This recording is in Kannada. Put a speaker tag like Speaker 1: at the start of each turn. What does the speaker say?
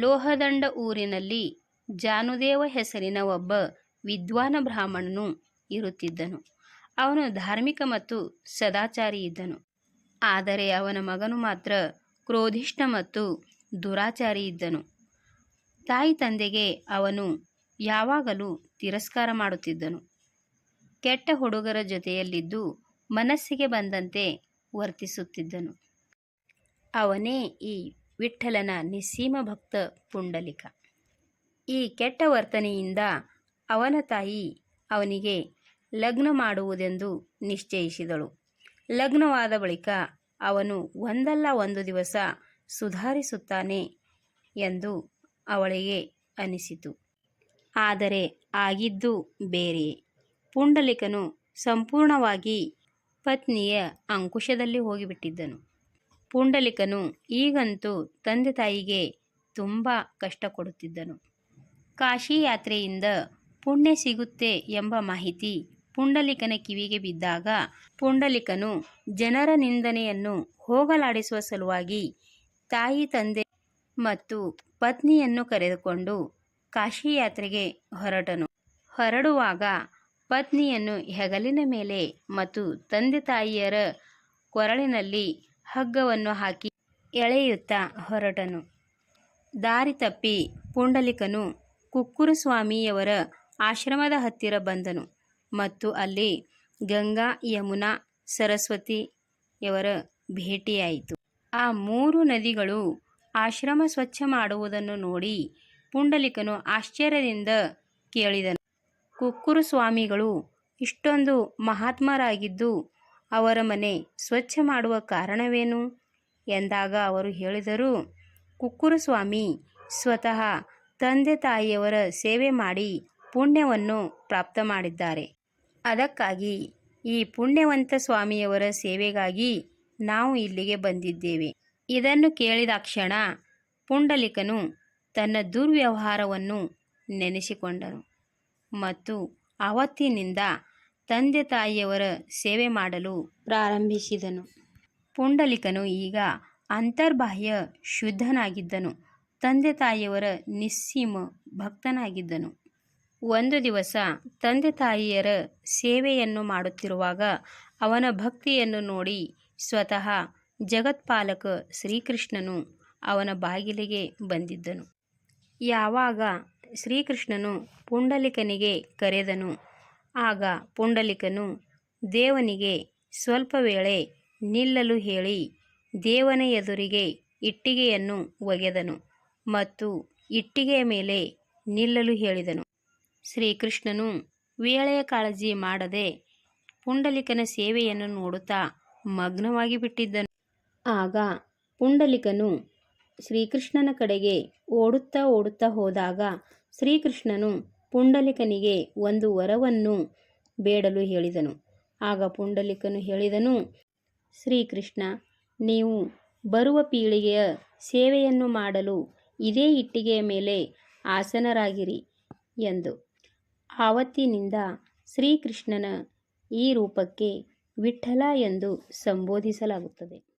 Speaker 1: ಲೋಹದಂಡ ಊರಿನಲ್ಲಿ ಜಾನುದೇವ ಹೆಸರಿನ ಒಬ್ಬ ವಿದ್ವಾನ ಬ್ರಾಹ್ಮಣನು ಇರುತ್ತಿದ್ದನು. ಅವನು ಧಾರ್ಮಿಕ ಮತ್ತು ಸದಾಚಾರಿ ಇದ್ದನು. ಆದರೆ ಅವನ ಮಗನು ಮಾತ್ರ ಕ್ರೋಧಿಷ್ಠ ಮತ್ತು ದುರಾಚಾರಿ ಇದ್ದನು. ತಾಯಿ ತಂದೆಗೆ ಅವನು ಯಾವಾಗಲೂ ತಿರಸ್ಕಾರ ಮಾಡುತ್ತಿದ್ದನು. ಕೆಟ್ಟ ಹುಡುಗರ ಜೊತೆಯಲ್ಲಿದ್ದು ಮನಸ್ಸಿಗೆ ಬಂದಂತೆ ವರ್ತಿಸುತ್ತಿದ್ದನು. ಅವನೇ ಈ ವಿಠ್ಠಲನ ನಿಸ್ಸೀಮ ಭಕ್ತ ಪುಂಡಲಿಕ. ಈ ಕೆಟ್ಟ ವರ್ತನೆಯಿಂದ ಅವನ ತಾಯಿ ಅವನಿಗೆ ಲಗ್ನ ಮಾಡುವುದೆಂದು ನಿಶ್ಚಯಿಸಿದಳು. ಲಗ್ನವಾದ ಬಳಿಕ ಅವನು ಒಂದಲ್ಲ ಒಂದು ದಿವಸ ಸುಧಾರಿಸುತ್ತಾನೆ ಎಂದು ಅವಳಿಗೆ ಅನಿಸಿತು. ಆದರೆ ಆಗಿದ್ದು ಬೇರೆ. ಪುಂಡಲಿಕನು ಸಂಪೂರ್ಣವಾಗಿ ಪತ್ನಿಯ ಅಂಕುಶದಲ್ಲಿ ಹೋಗಿಬಿಟ್ಟಿದ್ದನು. ಪುಂಡಲಿಕನು ಈಗಂತೂ ತಂದೆ ತಾಯಿಗೆ ತುಂಬ ಕಷ್ಟ ಕೊಡುತ್ತಿದ್ದನು ಕಾಶಿ ಯಾತ್ರೆಯಿಂದ ಪುಣ್ಯ ಸಿಗುತ್ತೆ ಎಂಬ ಮಾಹಿತಿ ಪುಂಡಲಿಕನ ಕಿವಿಗೆ ಬಿದ್ದಾಗ ಪುಂಡಲಿಕನು ಜನರ ನಿಂದನೆಯನ್ನು ಹೋಗಲಾಡಿಸುವ ಸಲುವಾಗಿ ತಾಯಿ, ತಂದೆ ಮತ್ತು ಪತ್ನಿಯನ್ನು ಕರೆದುಕೊಂಡು ಕಾಶಿ ಯಾತ್ರೆಗೆ ಹೊರಟನು. ಹೊರಡುವಾಗ ಪತ್ನಿಯನ್ನು ಹೆಗಲಿನ ಮೇಲೆ ಮತ್ತು ತಂದೆ ತಾಯಿಯರ ಕೊರಳಿನಲ್ಲಿ ಹಗ್ಗವನ್ನು ಹಾಕಿ ಎಳೆಯುತ್ತಾ ಹೊರಟನು. ದಾರಿ ತಪ್ಪಿ ಪುಂಡಲಿಕನು ಕುಕ್ಕುರುಸ್ವಾಮಿಯವರ ಆಶ್ರಮದ ಹತ್ತಿರ ಬಂದನು ಮತ್ತು ಅಲ್ಲಿ ಗಂಗಾ, ಯಮುನಾ ಸರಸ್ವತಿಯವರ ಭೇಟಿಯಾಯಿತು. ಆ ಮೂರು ನದಿಗಳು ಆಶ್ರಮ ಸ್ವಚ್ಛ ಮಾಡುವುದನ್ನು ನೋಡಿ ಪುಂಡಲಿಕನು ಆಶ್ಚರ್ಯದಿಂದ ಕೇಳಿದನು. ಕುಕ್ಕುರು ಸ್ವಾಮಿಗಳು ಇಷ್ಟೊಂದು ಮಹಾತ್ಮರಾಗಿದ್ದು ಅವರ ಮನೆ ಸ್ವಚ್ಛ ಮಾಡುವ ಕಾರಣವೇನು? ಎಂದಾಗ ಅವರು ಹೇಳಿದರು, ಕುಕ್ಕುರು ಸ್ವಾಮಿ, ಸ್ವತಃ ತಂದೆ ತಾಯಿಯವರ ಸೇವೆ ಮಾಡಿ ಪುಣ್ಯವನ್ನು ಪ್ರಾಪ್ತ ಮಾಡಿದ್ದಾರೆ. ಅದಕ್ಕಾಗಿ ಈ ಪುಣ್ಯವಂತ ಸ್ವಾಮಿಯವರ ಸೇವೆಗಾಗಿ ನಾವು ಇಲ್ಲಿಗೆ ಬಂದಿದ್ದೇವೆ. ಇದನ್ನು ಕೇಳಿದಾಕ್ಷಣ ಪುಂಡಲಿಕನು ತನ್ನ ದುರ್ವ್ಯವಹಾರವನ್ನು ನೆನೆಸಿಕೊಂಡನು ಮತ್ತು ಆವತ್ತಿನಿಂದ ತಂದೆ ತಾಯಿಯವರ ಸೇವೆ ಮಾಡಲು ಪ್ರಾರಂಭಿಸಿದನು. ಪುಂಡಲಿಕನು ಈಗ ಅಂತರ್ಬಾಹ್ಯ ಶುದ್ಧನಾಗಿದ್ದನು. ತಂದೆ ತಾಯಿಯವರ ನಿಸ್ಸೀಮ ಭಕ್ತನಾಗಿದ್ದನು. ಒಂದು ದಿವಸ ತಂದೆ ತಾಯಿಯರ ಸೇವೆಯನ್ನು ಮಾಡುತ್ತಿರುವಾಗ ಅವನ ಭಕ್ತಿಯನ್ನು ನೋಡಿ ಸ್ವತಃ ಜಗತ್ಪಾಲಕ ಶ್ರೀಕೃಷ್ಣನು ಅವನ ಬಾಗಿಲಿಗೆ ಬಂದಿದ್ದನು. ಯಾವಾಗ ಶ್ರೀಕೃಷ್ಣನು ಪುಂಡಲಿಕನಿಗೆ ಕರೆದನು ಆಗ ಪುಂಡಲಿಕನು, ದೇವನಿಗೆ ಸ್ವಲ್ಪ ವೇಳೆ ನಿಲ್ಲಲು ಹೇಳಿ ದೇವನ ಎದುರಿಗೆ ಇಟ್ಟಿಗೆಯನ್ನು ಒಗೆದನು ಮತ್ತು ಇಟ್ಟಿಗೆಯ ಮೇಲೆ ನಿಲ್ಲಲು ಹೇಳಿದನು. ಶ್ರೀಕೃಷ್ಣನು ವೇಳೆಯ ಕಾಳಜಿ ಮಾಡದೆ ಪುಂಡಲಿಕನ ಸೇವೆಯನ್ನು ನೋಡುತ್ತಾ ಮಗ್ನವಾಗಿ ಬಿಟ್ಟಿದ್ದನು. ಆಗ ಪುಂಡಲಿಕನು ಶ್ರೀಕೃಷ್ಣನ ಕಡೆಗೆ ಓಡುತ್ತಾ ಓಡುತ್ತಾ ಹೋದಾಗ ಶ್ರೀಕೃಷ್ಣನು ಪುಂಡಲಿಕನಿಗೆ ಒಂದು ವರವನ್ನು ಬೇಡಲು ಹೇಳಿದನು. ಆಗ ಪುಂಡಲಿಕನು ಹೇಳಿದನು, ಶ್ರೀಕೃಷ್ಣ, ನೀವು ಬರುವ ಪೀಳಿಗೆಯ ಸೇವೆಯನ್ನು ಮಾಡಲು ಇದೇ ಇಟ್ಟಿಗೆಯ ಮೇಲೆ ಆಸನರಾಗಿರಿ ಎಂದು. ಆವತ್ತಿನಿಂದ ಶ್ರೀಕೃಷ್ಣನ ಈ ರೂಪಕ್ಕೆ ವಿಠ್ಠಲ ಎಂದು ಸಂಬೋಧಿಸಲಾಗುತ್ತದೆ.